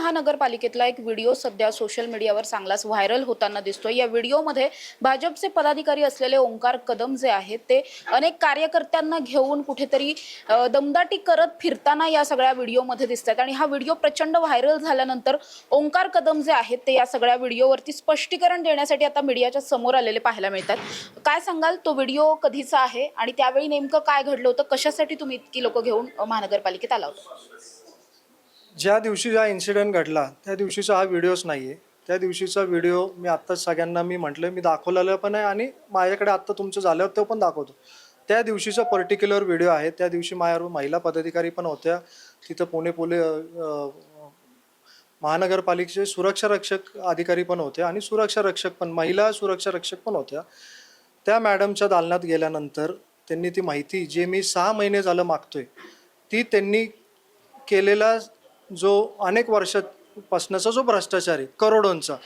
महानगरपालिकेतला एक व्हिडिओ सध्या सोशल मीडियावर चांगलाच व्हायरल होताना दिसतोय. या व्हिडिओमध्ये भाजपचे पदाधिकारी असलेले ओंकार कदम जे आहेत ते अनेक कार्यकर्त्यांना घेऊन कुठेतरी दमदाटी करत फिरताना या सगळ्या व्हिडिओमध्ये दिसत आहेत आणि हा व्हिडिओ प्रचंड व्हायरल झाल्यानंतर ओंकार कदम जे आहेत ते या सगळ्या व्हिडिओवरती स्पष्टीकरण देण्यासाठी आता मीडियाच्या समोर आलेले पाहायला मिळतात. काय सांगाल? तो व्हिडिओ कधीचा आहे? आणि त्यावेळी नेमकं काय घडलं होतं? कशासाठी तुम्ही इतकी लोक घेऊन महानगरपालिकेत आला होता? ज्या दिवशी हा इन्सिडेंट घडला त्या दिवशीचा हा व्हिडिओच नाही आहे त्या दिवशीचा व्हिडिओ मी आत्ताच सगळ्यांना मी म्हटलं मी दाखवलेलं पण आहे आणि माझ्याकडे आत्ता तुमचं झाल्यावर तो पण दाखवतो. त्या दिवशीचा पर्टिक्युलर व्हिडिओ आहे. त्या दिवशी माझ्यावर महिला पदाधिकारी पण होत्या. तिथं पुणे पोली महानगरपालिकेचे सुरक्षा रक्षक अधिकारी पण होते आणि सुरक्षा रक्षक पण महिला सुरक्षा रक्षक पण होत्या. त्या मॅडमच्या दालनात गेल्यानंतर त्यांनी ती माहिती जे मी सहा महिने झालं मागतोय ती त्यांनी केलेला जो अनेक वर्षापासनाचा जो भ्रष्टाचार आहे करोडोंचा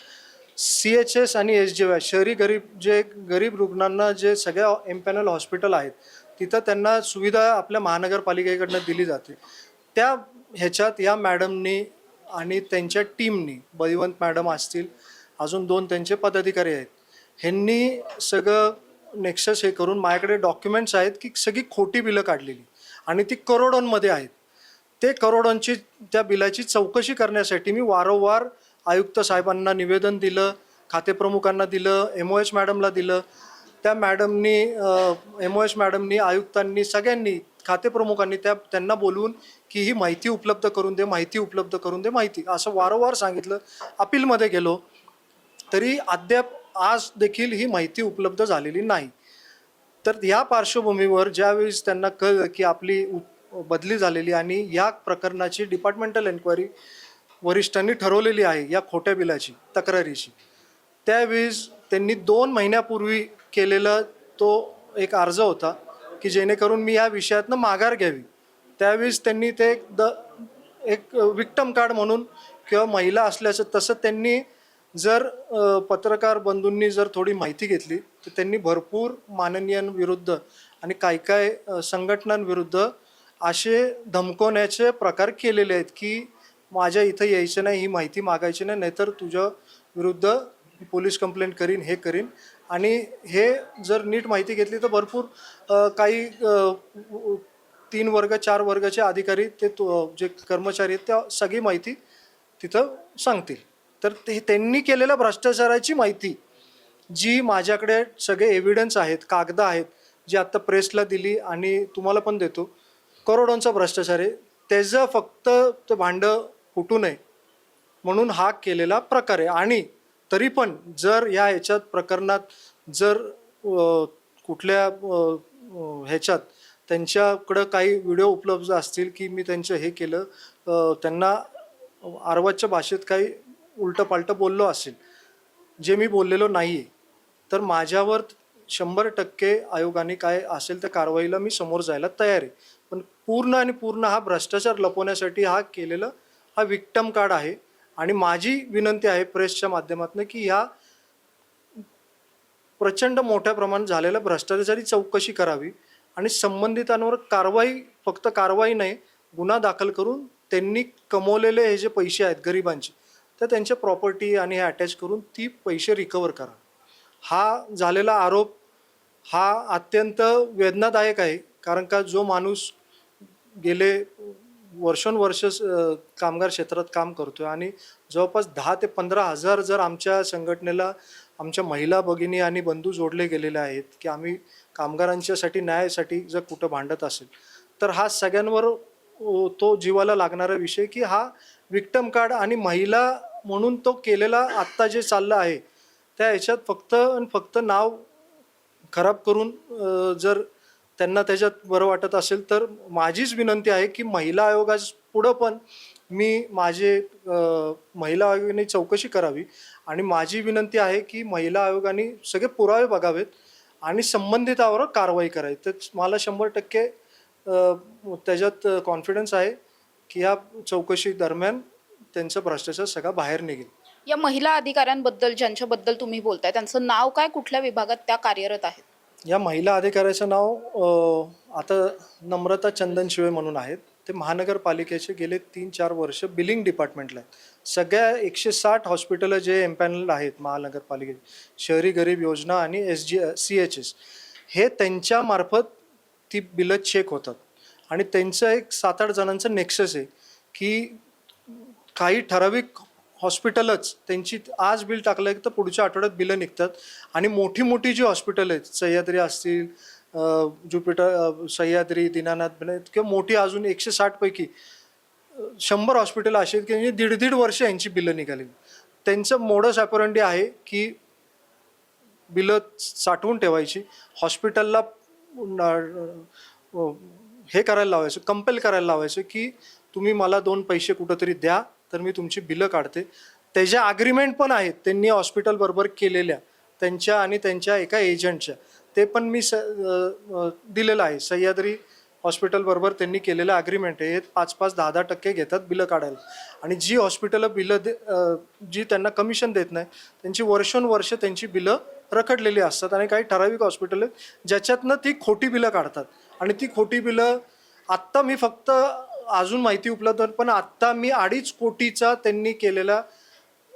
सी एच एस आणि एस जी वाय शहरी गरीब जे गरीब रुग्णांना जे सगळ्या एम्पॅनल हॉस्पिटल आहेत तिथं त्यांना सुविधा आपल्या महानगरपालिकेकडनं दिली जाते. त्या ह्याच्यात या मॅडमनी आणि त्यांच्या टीमनी बळीवंत मॅडम असतील अजून दोन त्यांचे पदाधिकारी आहेत ह्यांनी सगळं नेक्सस हे करून माझ्याकडे डॉक्युमेंट्स आहेत की सगळी खोटी बिलं काढलेली. आणि ती करोडोंमध्ये आहेत. ते करोडांची त्या बिलाची चौकशी करण्यासाठी मी वारंवार आयुक्त साहेबांना निवेदन दिलं खातेप्रमुखांना दिलं एम ओ एच मॅडमला दिलं. त्या मॅडमनी एम ओ एच मॅडमनी आयुक्तांनी सगळ्यांनी खातेप्रमुखांनी त्या त्यांना बोलवून की ही माहिती उपलब्ध करून दे माहिती उपलब्ध करून दे माहिती. असं वारंवार सांगितलं. अपीलमध्ये गेलो. तरी अद्याप आज देखील ही माहिती उपलब्ध झालेली नाही. तर ह्या पार्श्वभूमीवर ज्यावेळेस त्यांना कळलं की आपली उप बदली झालेली आणि या प्रकरणाची डिपार्टमेंटल एन्क्वायरी वरिष्ठांनी ठरवलेली आहे या खोट्या बिलाची तक्रारीची. त्यावेळेस त्यांनी दोन महिन्यापूर्वी केलेला तो एक अर्ज होता की जेणेकरून मी या विषयातनं माघार घ्यावी. त्यावेळेस त्यांनी ते एक द एक विक्टम कार्ड म्हणून किंवा महिला असल्याचं तसं त्यांनी जर पत्रकार बंधूंनी जर थोडी माहिती घेतली तर त्यांनी भरपूर माननीयांविरुद्ध आणि काय काय संघटनांविरुद्ध असे धमकवण्याचे प्रकार केलेले आहेत की माझ्या इथं यायचं नाही ही माहिती मागायची नाही नाहीतर तुझ्या विरुद्ध पोलीस कंप्लेंट करीन हे करीन. आणि हे जर नीट माहिती घेतली तर भरपूर काही तीन वर्ग चार वर्गाचे अधिकारी ते जे कर्मचारी आहेत त्या सगळी माहिती तिथं सांगतील. तर ते त्यांनी केलेल्या भ्रष्टाचाराची माहिती जी माझ्याकडे सगळे एव्हिडन्स आहेत कागद आहेत जी आत्ता प्रेसला दिली आणि तुम्हाला पण देतो करोडोंचा भ्रष्टाचार आहे. त्याचं फक्त ते भांडं फुटू नये म्हणून हा केलेला प्रकार आहे. आणि तरी पण जर या ह्याच्यात प्रकरणात जर कुठल्या ह्याच्यात त्यांच्याकडं काही व्हिडिओ उपलब्ध असतील की मी त्यांचं हे केलं त्यांना आरवाच्या भाषेत काही उलटं पालटं बोललो असेल जे मी बोललेलो नाही आहे तर माझ्यावर शंभर टक्के आयोगाने काय असेल त्या कारवाईला मी समोर जायला तयार आहे. पण पूर्ण आणि पूर्ण हा भ्रष्टाचार लपवण्यासाठी हा केलेला हा विक्टम कार्ड आहे. आणि माझी विनंती आहे प्रेसच्या माध्यमातून की ह्या प्रचंड मोठ्या प्रमाणात झालेल्या भ्रष्टाचाराची चौकशी करावी आणि संबंधितांवर कारवाई फक्त कारवाई नाही गुन्हा दाखल करून त्यांनी कमवलेले हे जे पैसे आहेत गरिबांचे तर त्यांच्या प्रॉपर्टी आणि हे अटॅच करून ती पैसे रिकवर करा. हा झालेला आरोप हा अत्यंत वेदनादायक आहे. कारण का जो माणूस गेले वर्षोनवर्ष कामगार क्षेत्रात काम करतोय आणि जवळपास दहा ते पंधरा हजार जर आमच्या संघटनेला आमच्या महिला भगिनी आणि बंधू जोडले गेलेले आहेत की आम्ही कामगारांच्यासाठी न्यायासाठी जर कुठं भांडत असेल तर हा सगळ्यांवर तो जीवाला लागणारा विषय की हा विक्टम कार्ड आणि महिला म्हणून तो केलेला आत्ता जे चाललं आहे त्या ह्याच्यात फक्त आणि फक्त नाव खराब करून जर त्यांना त्याच्यात बरं वाटत असेल तर माझीच विनंती आहे की महिला आयोगा पुढं पण मी माझे महिला आयोगाने चौकशी करावी. आणि माझी विनंती आहे की महिला आयोगाने सगळे पुरावे बघावेत आणि संबंधितावर कारवाई करावी. तर मला शंभर टक्के त्याच्यात कॉन्फिडन्स आहे की या चौकशी दरम्यान त्यांचा भ्रष्टाचार सगळा बाहेर निघेल. या महिला अधिकाऱ्यांबद्दल ज्यांच्याबद्दल तुम्ही बोलताय त्यांचं नाव काय? कुठल्या विभागात त्या कार्यरत आहेत? या महिला अधिकाऱ्याचं नाव आता नम्रता चंदन शिवे म्हणून आहेत. ते महानगरपालिकेचे गेले तीन चार वर्ष बिलिंग डिपार्टमेंटला आहेत. सगळ्या एकशे साठ हॉस्पिटलं जे एम्पॅनल आहेत महानगरपालिकेचे शहरी गरीब योजना आणि S G C H S हे त्यांच्यामार्फत ती बिलं चेक होतात. आणि त्यांचं एक सात आठ जणांचं नेक्सस आहे की काही ठराविक हॉस्पिटलच. त्यांची आज बिल टाकलं तर पुढच्या आठवड्यात बिलं निघतात. आणि मोठी मोठी जी हॉस्पिटल आहेत सह्याद्री असतील ज्युपिटर सह्याद्री दीनानाथ म्हणजे किंवा मोठी अजून एकशे साठपैकी शंभर हॉस्पिटल असे आहेत की म्हणजे दीड दीड वर्ष यांची बिलं निघाली. त्यांचं मोडस ॲपरंडी आहे की बिलं साठवून ठेवायची हॉस्पिटलला हे करायला लावायचं कंपेल करायला लावायचं की तुम्ही मला दोन पैसे कुठंतरी द्या तर मी तुमची बिलं काढते. त्याच्या अग्रीमेंट पण आहेत. त्यांनी हॉस्पिटलबरोबर केलेल्या. त्यांच्या आणि त्यांच्या एका एजंटच्या ते पण मी स दिलेलं आहे. सह्याद्री हॉस्पिटलबरोबर त्यांनी केलेलं अग्रीमेंट आहे. हे पाच पाच दहा दहा टक्के घेतात बिलं काढायला. आणि जी हॉस्पिटलं बिलं दे जी त्यांना कमिशन देत नाही त्यांची वर्षोनवर्ष त्यांची बिलं रखडलेली असतात. आणि काही ठराविक हॉस्पिटल आहेत ज्याच्यातनं ती खोटी बिलं काढतात. आणि ती खोटी बिलं आत्ता मी फक्त अजून माहिती उपलब्ध पण आत्ता मी अडीच कोटीचा त्यांनी केलेला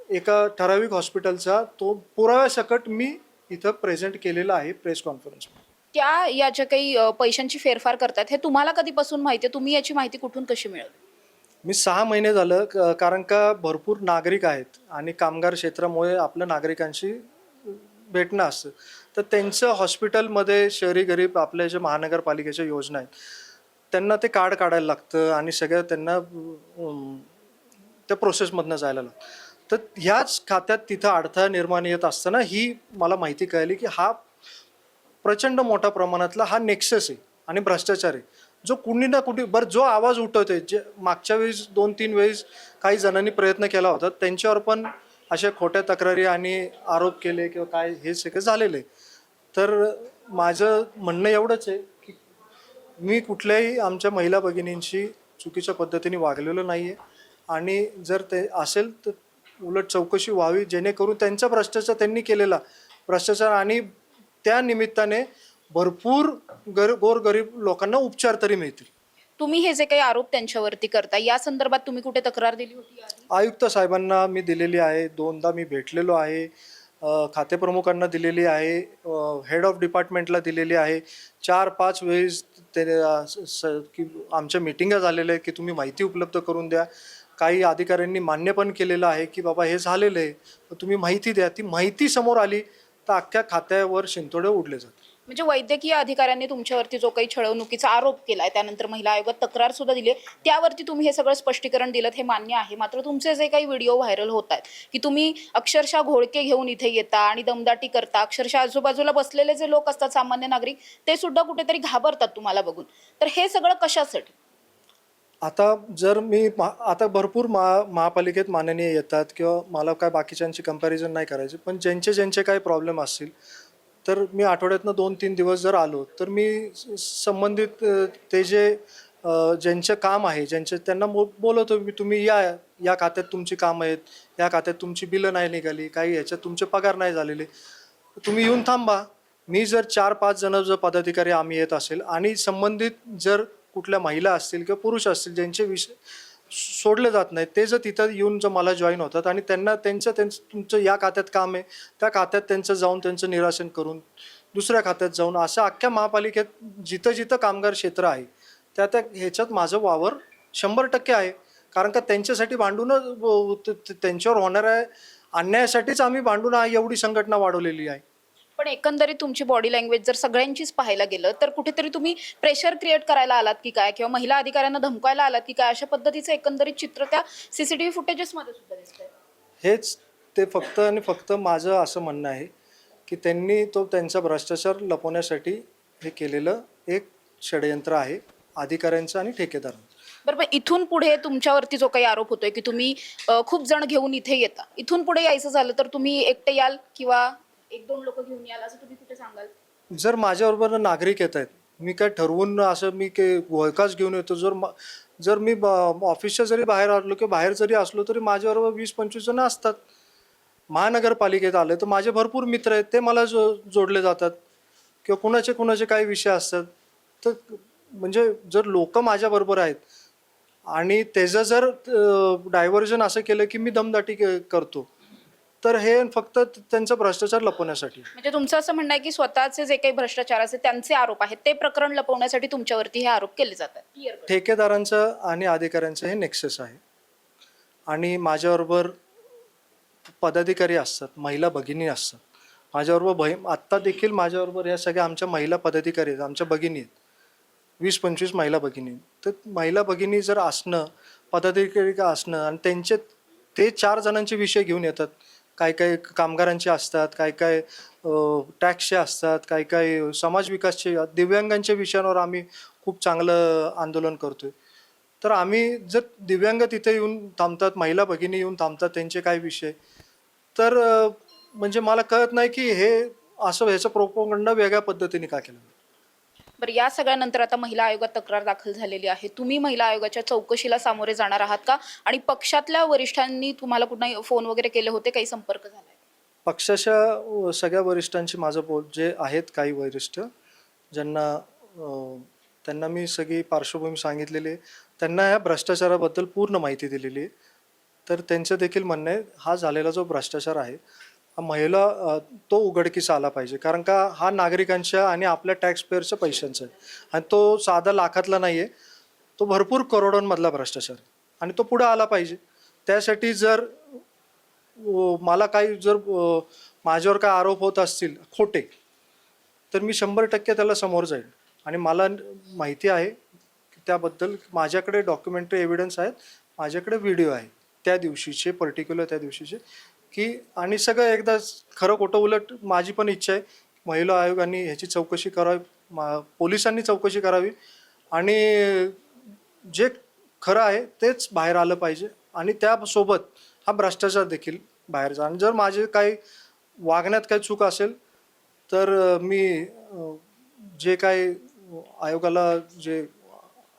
एका ठराविक हॉस्पिटलचा तो पुराव्यासकट मी इथं प्रेझेंट केलेला आहे प्रेस कॉन्फरन्स त्या या ज्या काही पैशांची फेरफार करतात हे तुम्हाला कधीपासून माहिती आहे? तुम्ही याची माहिती कुठून कशी मिळवली मी सहा महिने झालं कारण का भरपूर नागरिक आहेत आणि कामगार क्षेत्रामुळे आपल्या नागरिकांशी भेटणं असतं. तर त्यांचं हॉस्पिटलमध्ये शहरी गरीब आपल्या जे महानगरपालिकेच्या योजना आहेत त्यांना ते कार्ड काढायला लागतं आणि सगळं त्यांना अं, त्या प्रोसेसमधनं जायला लागतं. तर ह्याच खात्यात तिथं अडथळा निर्माण येत असताना ही मला माहिती कळली की हा प्रचंड मोठ्या प्रमाणातला हा नेक्सेस आहे आणि भ्रष्टाचार आहे. जो कुणी ना कुणी बरं जो आवाज उठवतोय जे मागच्या वेळेस दोन तीन वेळेस काही जणांनी प्रयत्न केला होता त्यांच्यावर पण अशा खोट्या तक्रारी आणि आरोप केले किंवा काय हे सगळं झालेलं आहे. तर माझं म्हणणं एवढंच आहे मी कुठल्याही आमच्या महिला भगिनींशी चुकीच्या पद्धतीने वागलेलो नाही आहे आणि जर ते असेल तर उलट चौकशी व्हावी जेणेकरून त्यांचा भ्रष्टाचार त्यांनी केलेला भ्रष्टाचार आणि त्या निमित्ताने भरपूर गर गोरगरीब लोकांना उपचार तरी मिळतील. तुम्ही हे जे काही आरोप त्यांच्यावरती करता या संदर्भात तुम्ही कुठे तक्रार दिली होती? आयुक्त साहेबांना मी दिलेली आहे. दोनदा मी भेटलेलो आहे. खातेप्रमुखांना दिलेली आहे. हेड ऑफ डिपार्टमेंटला दिलेली आहे. चार पाच वेळेस ते स- की आमच्या मिटिंगा झालेल्या आहे की तुम्ही माहिती उपलब्ध करून द्या. काही अधिकाऱ्यांनी मान्य पण केलेलं आहे की बाबा हे झालेलं आहे. तर तुम्ही माहिती द्या. ती माहिती समोर आली तर अख्ख्या खात्यावर शिंतोडे उडले जातात. म्हणजे वैद्यकीय अधिकाऱ्यांनी तुमच्यावरती जो काही छळवणुकीचा आरोप केलाय त्यानंतर महिला आयोगात तक्रार सुद्धा दिली आहे. त्यावरती तुम्ही हे सगळं स्पष्टीकरण दिलं हे मान्य आहे मात्र तुमचे जे काही व्हिडिओ व्हायरल होत आहेत की तुम्ही अक्षरशः घोळके घेऊन इथे येता आणि दमदाटी करता अक्षरशः आजूबाजूला बसलेले जे लोक असतात सामान्य नागरिक ते सुद्धा कुठेतरी घाबरतात तुम्हाला बघून तर हे सगळं कशासाठी आता जर मी आता भरपूर महा महापालिकेत माननीय येतात किंवा मला काय बाकीच्यांची कंपॅरिझन नाही करायची पण ज्यांचे ज्यांचे काही प्रॉब्लेम असतील तर मी आठवड्यातनं दोन तीन दिवस जर आलो तर मी संबंधित ते जे ज्यांचं काम आहे ज्यांचे त्यांना मो बोलवतो मी तुम्ही या या खात्यात तुमची कामं आहेत या खात्यात तुमची बिलं नाही निघाली काही याच्यात तुमचे पगार नाही झालेले. तुम्ही येऊन थांबा. मी जर चार पाच जण जर पदाधिकारी आम्ही येत असेल आणि संबंधित जर कुठल्या महिला असतील किंवा पुरुष असतील ज्यांचे विषय सोडले जात नाहीत ते जर तिथं येऊन जर मला जॉईन होतात आणि त्यांना त्यांचं त्यांचं तुमचं या खात्यात काम आहे. त्या खात्यात त्यांचं जाऊन त्यांचं निरासन करून दुसऱ्या खात्यात जाऊन असं अख्ख्या महापालिकेत जिथं जिथं कामगार क्षेत्र आहे त्या त्या ह्याच्यात माझं वावर शंभर टक्के आहे. कारण का त्यांच्यासाठी भांडूनच त्यांच्यावर त- आहे त्यांच्यावर होणाऱ्या अन्यायासाठीच आम्ही भांडून एवढी संघटना वाढवलेली आहे. पण एकंदरीत तुमची बॉडी लँग्वेज जर सगळ्यांचीच पाहायला गेलं तर कुठेतरी तुम्ही प्रेशर क्रिएट करायला आलात की काय? किंवा महिला अधिकाऱ्यांना धमकायला आलात की काय? अशा पद्धतीचं एकंदरीत चित्र त्या सीसीटीव्ही फुटेजेसमध्ये सुद्धा दिसतंय. हेच ते फक्त आणि फक्त माझं असं म्हणणं आहे की त्यांनी तो त्यांचा भ्रष्टाचार लपवण्यासाठी हे केलेलं एक षडयंत्र आहे अधिकाऱ्यांचं आणि ठेकेदारांचं. बरं पण इथून पुढे तुमच्यावरती जो काही आरोप होतोय की तुम्ही अ, खूप जण घेऊन इथे येता. इथून पुढे यायचं झालं तर तुम्ही एकटे याल किंवा एक दोन लोक घेऊन याल असं तुम्ही कुठे सांगाल? जर माझ्याबरोबर नागरिक येत आहेत मी काय ठरवून असं मी काही वळकाच घेऊन येतो. जर जर मी ऑफिसच्या जरी बाहेर आलो किंवा बाहेर जरी असलो तरी माझ्याबरोबर वीस पंचवीस जण असतात. महानगरपालिकेत आले तर माझे भरपूर मित्र आहेत ते मला जो जोडले जातात. किंवा कुणाचे कुणाचे काही विषय असतात. तर म्हणजे जर लोक माझ्याबरोबर आहेत आणि त्याचं जर डायव्हर्जन असं केलं की मी दमदाटी क- करतो. तर हे फक्त त्यांचा भ्रष्टाचार लपवण्यासाठी. म्हणजे तुमचं असं म्हणणं आहे की स्वतःचे जे काही भ्रष्टाचार असे त्यांचे आरोप आहेत ते प्रकरण लपवण्यासाठी तुमच्यावरती हे आरोप केले जातात. ठेकेदारांचं आणि अधिकाऱ्यांचं हे नेक्सस आहे. आणि माझ्याबरोबर पदाधिकारी असतात महिला भगिनी असतात. माझ्याबरोबर बही आत्ता देखील माझ्याबरोबर या सगळ्या आमच्या महिला पदाधिकारी आहेत आमच्या भगिनी आहेत. वीस पंचवीस महिला भगिनी. तर महिला भगिनी जर असणं पदाधिकारी का असणं आणि त्यांचे ते चार जणांचे विषय घेऊन येतात काय काय कामगारांचे असतात काय काय टॅक्सचे असतात काय काय समाज विकासचे दिव्यांगांच्या विषयांवर आम्ही खूप चांगलं आंदोलन करतोय. तर आम्ही जर दिव्यांग तिथे येऊन थांबतात महिला भगिनी येऊन थांबतात त्यांचे काय विषय? तर म्हणजे मला कळत नाही की हे असं ह्याचं प्रोपोगंड वेगळ्या पद्धतीने का केलं? बरं या सगळ्यानंतर आता महिला आयोगात तक्रार दाखल झालेली आहे. तुम्ही महिला आयोगाच्या चौकशीला सामोरे जाणार आहात का? आणि पक्षातल्या वरिष्ठांनी तुम्हाला कुठला फोन वगैरे केले होते? काही संपर्क झाला पक्षाच्या सगळ्या वरिष्ठांशी माझं बोल जे आहेत काही वरिष्ठ ज्यांना त्यांना मी सगळी पार्श्वभूमी सांगितलेली आहे. त्यांना या भ्रष्टाचाराबद्दल पूर्ण माहिती दिलेली आहे. तर त्यांचं देखील म्हणणं आहे हा झालेला जो भ्रष्टाचार आहे महिला तो उघडकीस आला पाहिजे. कारण का हा नागरिकांच्या आणि आपल्या टॅक्सपेअरच्या पैशांचा आहे. आणि तो साधा लाखातला नाही आहे तो भरपूर करोडोंमधला भ्रष्टाचार. आणि तो पुढे आला पाहिजे. त्यासाठी जर मला काही जर माझ्यावर काय आरोप होत असतील खोटे तर मी शंभर टक्के त्याला समोर जाईल. आणि मला माहिती आहे की त्याबद्दल माझ्याकडे डॉक्युमेंटरी एव्हिडन्स आहेत. माझ्याकडे व्हिडिओ आहे. त्या दिवशीचे पर्टिक्युलर त्या दिवशीचे. की आणि सगळं एकदा खरं खोटं उलट माझी पण इच्छा आहे. महिला आयोगाने ह्याची चौकशी करावी मा पोलिसांनी चौकशी करावी. आणि जे खरं आहे तेच बाहेर आलं पाहिजे. आणि त्यासोबत हा भ्रष्टाचार देखील बाहेर जा. आणि जर माझे काही वागण्यात काही चूक असेल तर मी जे काही आयोगाला जे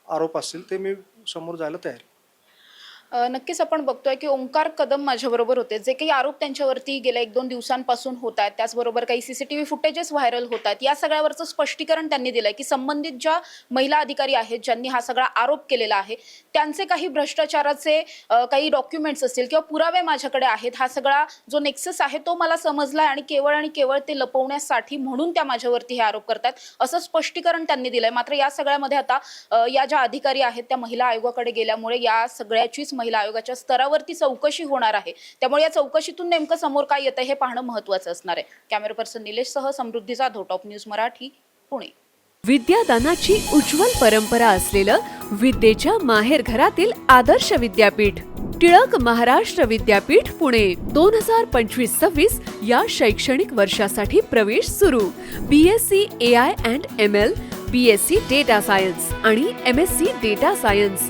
आरोप असतील ते मी समोर जायला तयार आहे. नक्कीच आपण बघतोय की ओंकार कदम माझ्याबरोबर होते. जे काही आरोप त्यांच्यावरती गेल्या एक दोन दिवसांपासून होत आहेत. त्याचबरोबर काही सीसीटीव्ही फुटेजेस व्हायरल होत आहेत. या सगळ्यावरचं स्पष्टीकरण त्यांनी दिलंय की संबंधित ज्या महिला अधिकारी आहेत ज्यांनी हा सगळा आरोप केलेला आहे त्यांचे काही भ्रष्टाचाराचे काही डॉक्युमेंट्स असतील किंवा पुरावे माझ्याकडे आहेत हा सगळा जो नेक्सस आहे तो मला समजला आणि केवळ आणि केवळ ते लपवण्यासाठी म्हणून त्या माझ्यावरती हे आरोप करतात असं स्पष्टीकरण त्यांनी दिलंय. मात्र या सगळ्यामध्ये आता या ज्या अधिकारी आहेत त्या महिला आयोगाकडे गेल्यामुळे या सगळ्याचीच महिला आयोगाच्या स्तरावरती चौकशी होणार आहे. त्यामुळे या चौकशीतून नेमकं समोर काय येतं हे पाहणं महत्वाचं असणार आहे. कॅमेरा पर्सन निलेशसह समृद्धी जाधव टॉप न्यूज मराठी पुणे. विद्यादानाची उज्ज्वल परंपरा असलेलं विद्येच्या माहेरघरातील आदर्श विद्यापीठ टिळक महाराष्ट्र विद्यापीठ पुणे. दोन हजार पंचवीस सव्वीस या शैक्षणिक वर्षासाठी प्रवेश सुरू. B S C A I and M L B S C data science आणि M S C data science